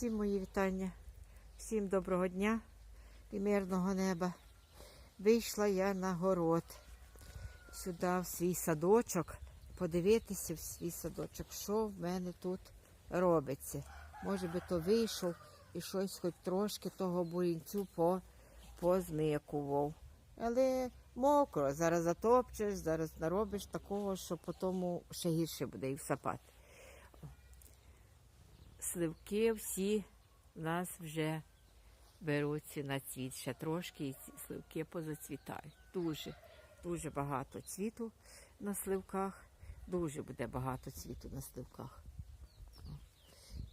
Всім мої вітання, всім доброго дня і мирного неба. Вийшла я на город сюди, в свій садочок, подивитися в свій садочок, що в мене тут робиться. Може би то вийшов і щось хоч трошки того бурінцю по, позмикував. Але мокро, зараз затопчеш, зараз наробиш такого, що потім ще гірше буде і всапати сливки всі в нас вже беруться на цвіт. Ще трошки і ці сливки позацвітають. Дуже, дуже багато цвіту на сливках. Дуже буде багато цвіту на сливках.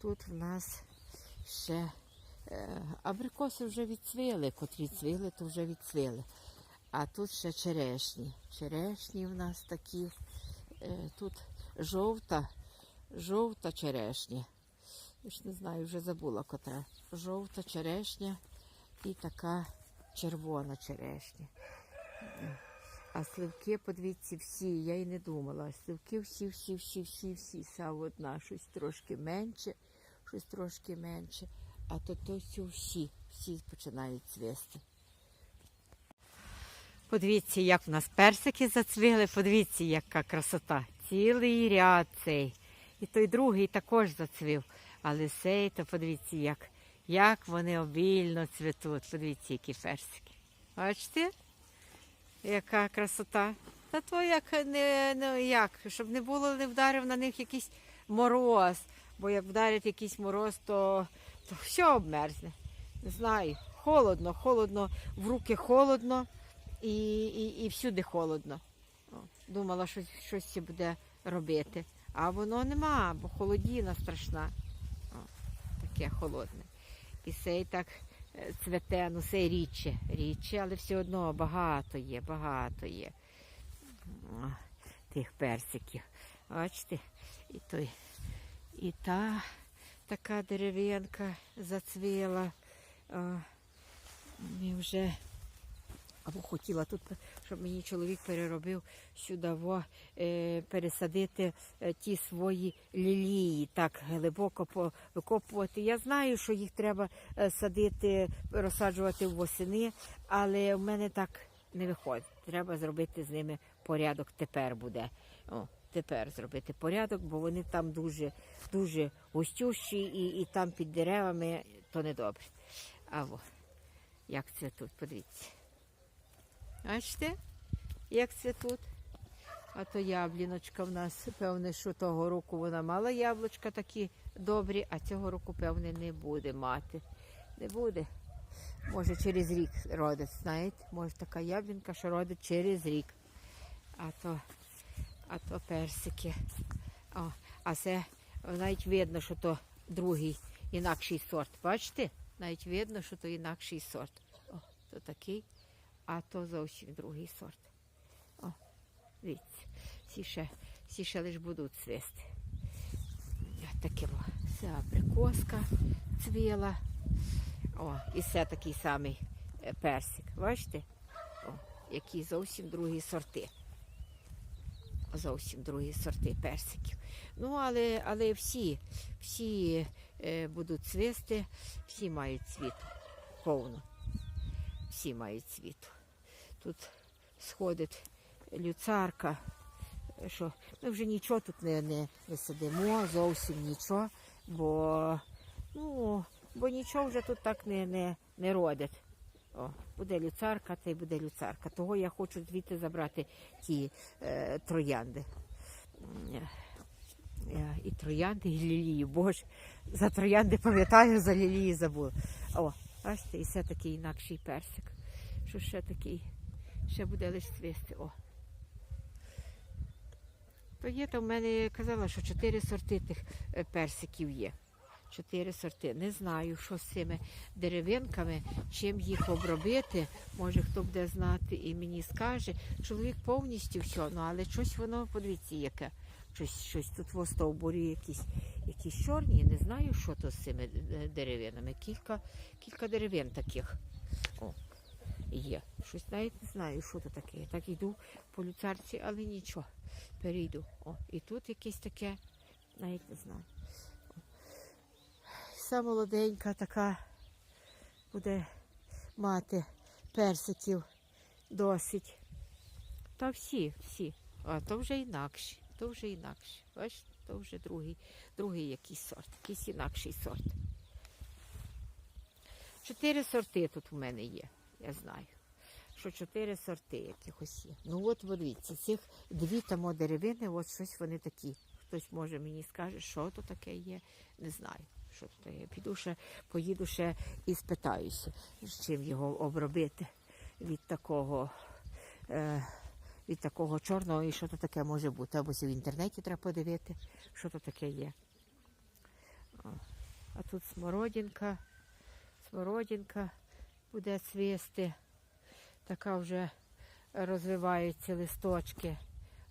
Тут в нас ще е, абрикоси вже відцвіли, котрі цвіли, то вже відцвіли. А тут ще черешні. Черешні в нас такі. Е, тут жовта, жовта черешня. Я ж не знаю, вже забула котра. Жовта черешня і така червона черешня. А сливки, подивіться, всі, я й не думала. Сливки всі, всі, всі, всі, всі, вся одна, щось трошки менше, щось трошки менше. А то то все всі, всі починають цвісти. Подивіться, як в нас персики зацвіли, подивіться, яка красота. Цілий ряд цей. І той другий також зацвів. Але цей, то подивіться, як, як вони обільно цвітуть. Подивіться, які персики. Бачите? Яка красота. Та то як не, не як, щоб не було, не вдарив на них якийсь мороз. Бо як вдарить якийсь мороз, то, то все обмерзне. Не знаю. Холодно, холодно, в руки холодно і, і, і всюди холодно. Думала, що щось буде робити. А воно нема, бо холодіна страшна. Таке холодне. І цей так е, цвете, ну цей рідше, рідше, але все одно багато є, багато є О, тих персиків. Бачите, і той, і та така дерев'янка зацвіла. О, і вже або хотіла тут, щоб мені чоловік переробив сюди е, пересадити е, ті свої лілії, так глибоко викопувати. Я знаю, що їх треба е, садити, розсаджувати восени, але в мене так не виходить. Треба зробити з ними порядок. Тепер буде. О, тепер зробити порядок, бо вони там дуже, дуже густющі і, і там під деревами то не добре. А во, як це тут, подивіться. Бачите, як це тут? А то ябліночка в нас, певне, що того року вона мала яблучка такі добрі, а цього року, певне, не буде мати. Не буде. Може, через рік родить, знаєте? Може така яблінка, що родить через рік. А то, а то персики. О, а це навіть видно, що то другий інакший сорт. Бачите? Навіть видно, що то інакший сорт. О, то такий а то зовсім другий сорт. О, дивіться, всі ще, всі ще лиш будуть цвісти. Таке о, це абрикоска цвіла. О, і це такий самий е, персик. Бачите? О, які зовсім другі сорти. Зовсім другі сорти персиків. Ну, але, але всі, всі е, будуть цвісти, всі мають цвіт повно. Всі мають цвіту. Тут сходить люцарка, що ми вже нічого тут не, не, не сидимо, зовсім нічого, бо, ну, бо нічого вже тут так не, не, не родить. О, буде люцарка, та й буде люцарка. Того я хочу звідти забрати ті е, троянди. М, е, І троянди, і лілії. Боже, за троянди пам'ятаю, за лілії забула. О, бачите, і все такий інакший персик. Що ще такий, ще буде лише цвісти. О. То є там в мене казала, що чотири сорти тих е, персиків є. Чотири сорти. Не знаю, що з цими деревинками, чим їх обробити. Може хто буде знати і мені скаже. Чоловік повністю все, ну але щось воно, подивіться, яке. Щось, щось тут в стовбурі якісь, якісь чорні. Не знаю, що то з цими е, деревинами. Кілька, кілька деревин таких. О, є. Щось навіть не знаю, що то таке. Я так йду по люцарці, але нічого. Перейду. О, і тут якесь таке, навіть не знаю. Оця молоденька така буде мати персиків досить. Та всі, всі. А то вже інакше, то вже інакше. Бачите, то вже другий, другий якийсь сорт, якийсь інакший сорт. Чотири сорти тут у мене є, я знаю. Що чотири сорти якихось є. Ну от подивіться, цих дві там деревини, от щось вони такі. Хтось може мені скаже, що то таке є, не знаю. Що то таке. Піду ще, поїду ще і спитаюся, з чим його обробити від такого. Е, від такого чорного і що то таке може бути. Або в інтернеті треба подивити, що то таке є. А тут смородинка, смородинка буде цвісти. Така вже розвиваються листочки,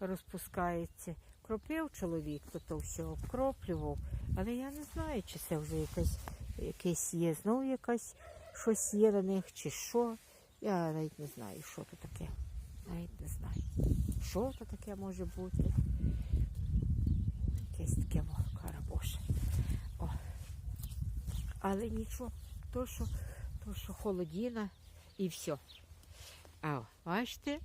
розпускаються. Кропив чоловік, то то все обкроплював, але я не знаю, чи це вже якесь, якесь є, знову якась щось є на них, чи що. Я навіть не знаю, що то таке. Навіть не знаю. Що то таке може бути? Якесь таке о, карабоше. О. Але нічого, то що, що холодіна і все. А, бачите?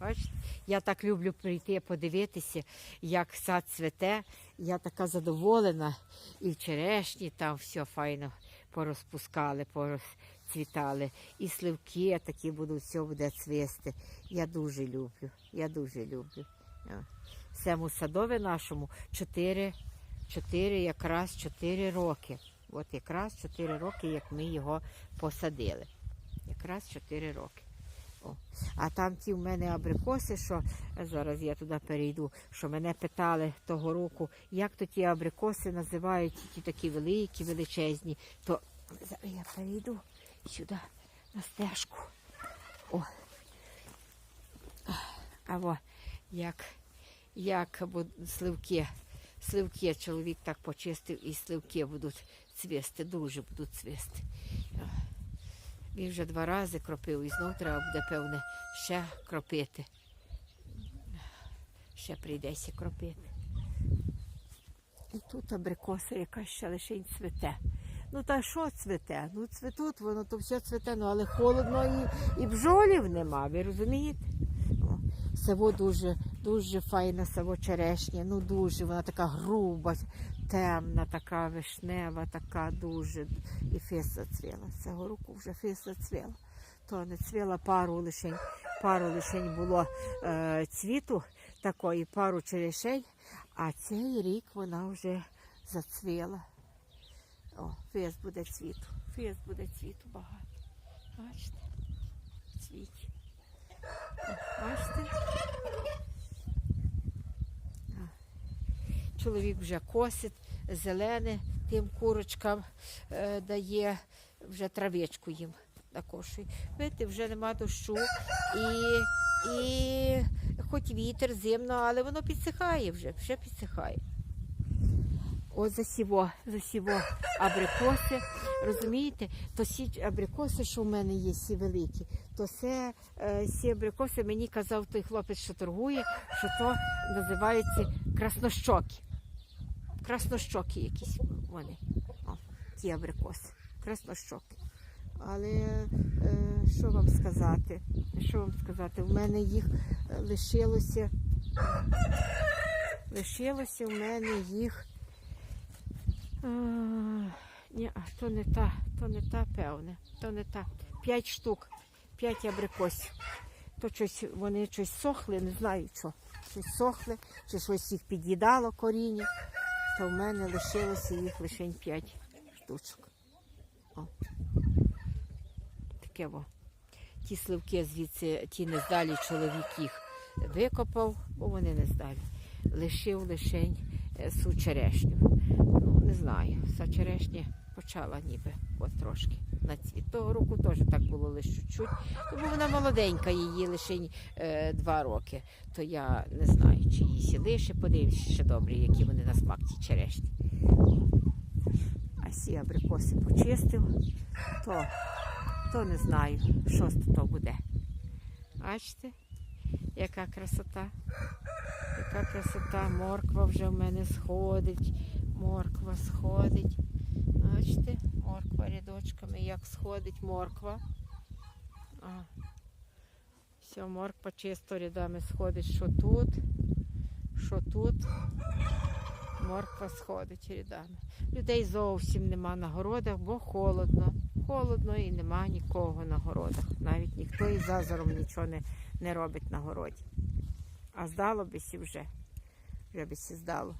Бачите? Я так люблю прийти подивитися, як сад цвете. Я така задоволена. І в черешні там все файно порозпускали, порозцвітали. І сливки такі будуть, все буде цвісти. Я дуже люблю. Я дуже люблю. А. Цьому садові нашому 4, 4 якраз 4 роки. От якраз 4 роки, як ми його посадили. Якраз 4 роки. О. А там ті в мене абрикоси, що зараз я туди перейду, що мене питали того року, як то ті абрикоси називають, ті такі великі, величезні, то зараз я перейду сюди на стежку. О. А во, як, як сливки, сливки чоловік так почистив і сливки будуть цвісти, дуже будуть цвісти. Він вже два рази кропив і знов треба буде, певне, ще кропити. Ще прийдеться кропити. І тут абрикоса якась ще лише цвете. Ну та що цвете? Ну цветуть, воно то все цвете, ну але холодно і, і бджолів нема, ви розумієте? О, Саво дуже, дуже файна саво черешня, ну дуже, вона така груба, темна, така вишнева, така дуже. І фес зацвіла. Цього року вже фес зацвіла. То не цвіла пару лишень, пару лишень було е, цвіту такої, пару черешень, а цей рік вона вже зацвіла. О, фес буде цвіту. Фес буде цвіту багато. Бачите? Цвіт. Бачите? О. Чоловік вже косить, зелене тим курочкам е, дає вже травичку їм накошує. Видите, вже нема дощу і, і хоч вітер зимно, але воно підсихає вже, вже підсихає. От засіво, засіво абрикоси, розумієте, то сі абрикоси, що в мене є, сі великі, то це е, сі абрикоси мені казав той хлопець, що торгує, що то називаються краснощоки. Краснощоки якісь вони. О, ті абрикоси. Краснощоки. Але е, що вам сказати? Що вам сказати? У мене їх е, лишилося. Лишилося в мене їх. А, ні, а то не та, то не та, певне, то не та. П'ять штук, п'ять абрикосів. То щось, вони щось сохли, не знаю що. Щось сохли, чи щось їх під'їдало коріння. То в мене лишилося їх лише 5 штучок. О. Таке во. Ті сливки звідси, ті нездалі чоловік їх викопав, бо вони нездалі. Лишив лишень сучерешню. су черешню. Ну, не знаю, са черешня почала ніби от трошки на цвіт. Того року теж так було лише чуть-чуть. Тому вона молоденька, її лише е, два роки. То я не знаю, чи її сіли ще подивимося ще добрі, які вони на смак ті черешні. А сі абрикоси почистив, то, то не знаю, що з то буде. Бачите, яка красота. Яка красота, морква вже в мене сходить, морква сходить. Бачите? морква рядочками, як сходить морква. А. Все, морква чисто рядами сходить, що тут, що тут. Морква сходить рядами. Людей зовсім нема на городах, бо холодно. Холодно і нема нікого на городах. Навіть ніхто із зазором нічого не, не робить на городі. А здало би сі вже. Вже би сі здало.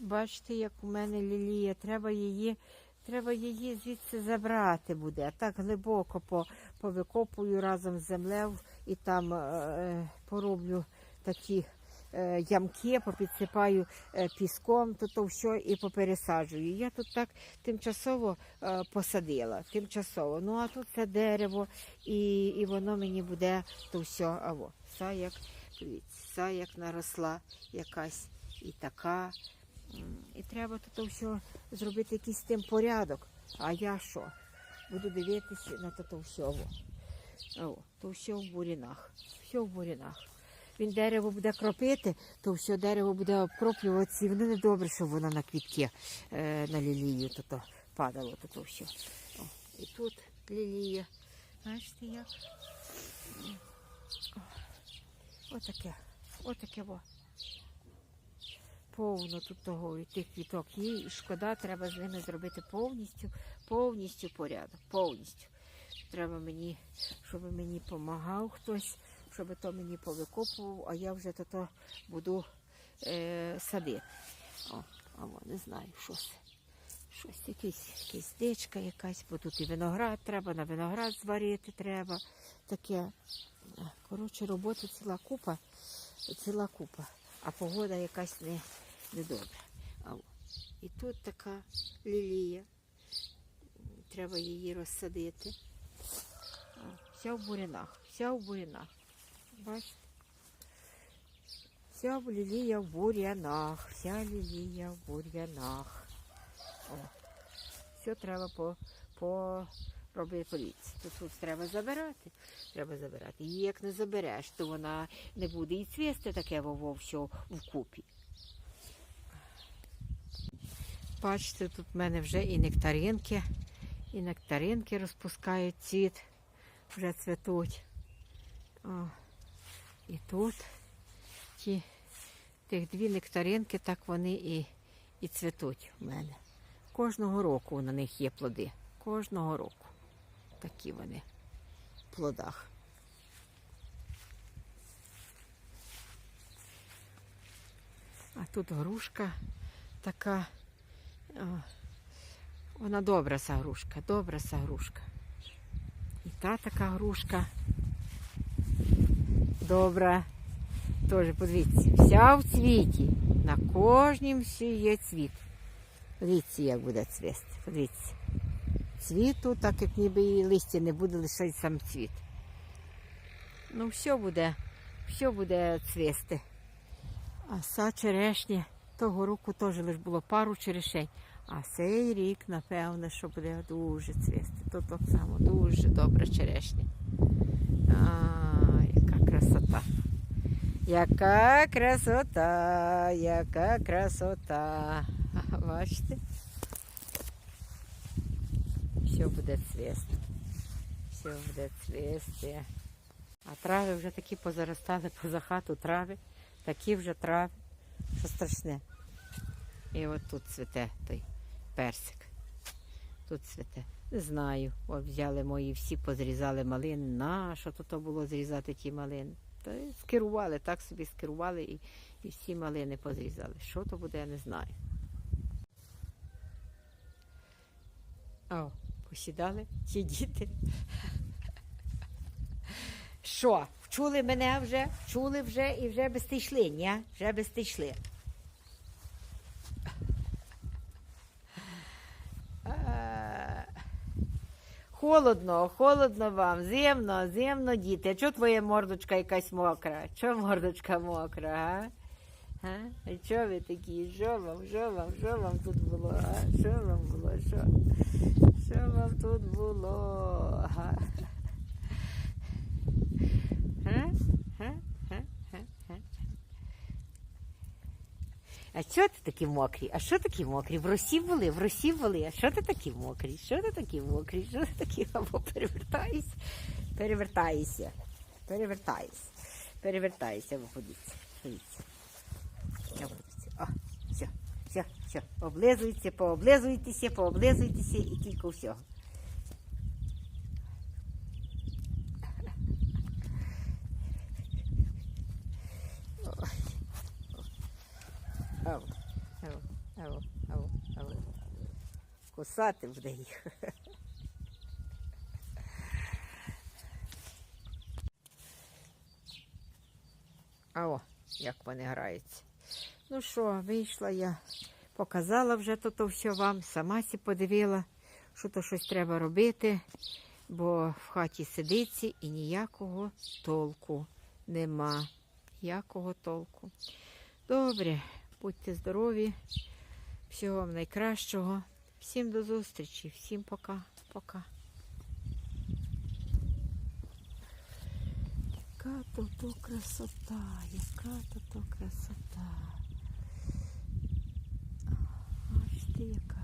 Бачите, як у мене лілія, треба її, треба її звідси забрати буде. А так глибоко по, повикопую разом з землею і там е, пороблю такі е, ямки, попідсипаю е, піском, то, то все і попересаджую. Я тут так тимчасово е, посадила. Тимчасово. Ну а тут це дерево, і, і воно мені буде то все. А во, як, дивіться, як наросла якась і така. І треба тут все зробити якийсь тим порядок. А я що? Буду дивитися на то все. О, то все в бурінах. Все в бурінах. Він дерево буде кропити, то все дерево буде обкроплюватися. І воно не добре, щоб воно на квітки, е, на лілію то падало, то все. О, і тут лілія. Бачите, як? Отаке. Отаке во повно тут того і тих квіток є, шкода, треба з ними зробити повністю, повністю порядок, повністю. Треба мені, щоб мені допомагав хтось, щоб то мені повикопував, а я вже то, то буду е, садити. О, а во, не знаю, що це. Щось, якийсь, якась дичка якась, бо тут і виноград треба, на виноград зварити треба. Таке. Коротше, роботи ціла купа, ціла купа, а погода якась не, о, і тут така лілія. Треба її розсадити. Вся в бурянах, вся в бурянах. Бачите? Вся лілія в бур'янах, вся лілія в бур'янах. Все треба по, по робити поліції. Тут, тут треба забирати. Треба забирати. Її як не забереш, то вона не буде і цвісти таке вово все вкупі. Бачите, тут в мене вже і нектаринки, і нектаринки розпускають цвіт, вже цвітуть. О, і тут ті, тих дві нектаринки, так вони і, і цвітуть в мене. Кожного року на них є плоди. Кожного року. Такі вони в плодах. А тут грушка така. Вона добра ця грушка, добра ця грушка. І та така грушка. Добра. Теж подивіться, вся в цвіті. На кожнім ще є цвіт. Подивіться, як буде цвісти. Подивіться. Цвіту, так як ніби і листя не буде, лише сам цвіт. Ну, все буде, все буде цвісти. А са черешня того року теж лише було пару черешень. А цей рік, напевно, що буде дуже цвісти. То так само дуже добра черешня. А, яка красота. Яка красота, яка красота. Бачите? Все буде цвісти. Все буде цвісти. А трави вже такі позаростали поза хату трави. Такі вже трави, що страшне. І от тут цвіте той персик. Тут цвіте. Не знаю. От взяли мої всі, позрізали малини. На що то було зрізати ті малини? Та скерували, так собі скерували і, і всі малини позрізали. Що то буде, я не знаю. О, посідали ті діти. Що, вчули мене вже? Вчули вже і вже би йшли, ні? Вже би йшли. Холодно, холодно вам, зимно, зимно, діти. Чого твоя мордочка якась мокра? Чого мордочка мокра, а? А? А чого ви такі? Що вам, що вам, що вам тут було? А? Що вам було? Що? Що вам тут було? А? А? Що ти такі мокрі? А що такі мокрі? В росі були, в росі були. А що ти такі мокрі? Що ти такі мокрі? Що ти такі або перевертайся? Перевертайся. Перевертайся. Перевертайся, бо подивіться. Подивіться. О, все, все, все. Облизуйте, пооблизуйтеся, пооблизуйтеся і тільки всього. Кусати буде їх. А о, як вони граються. Ну що, вийшла я, показала вже то все вам, сама сі подивила, що то щось треба робити, бо в хаті сидиться і ніякого толку нема. Ніякого толку. Добре, будьте здорові, всього вам найкращого. Всім до зустрічі, всім пока, пока. Яка то то красота, яка то то красота. Ти яка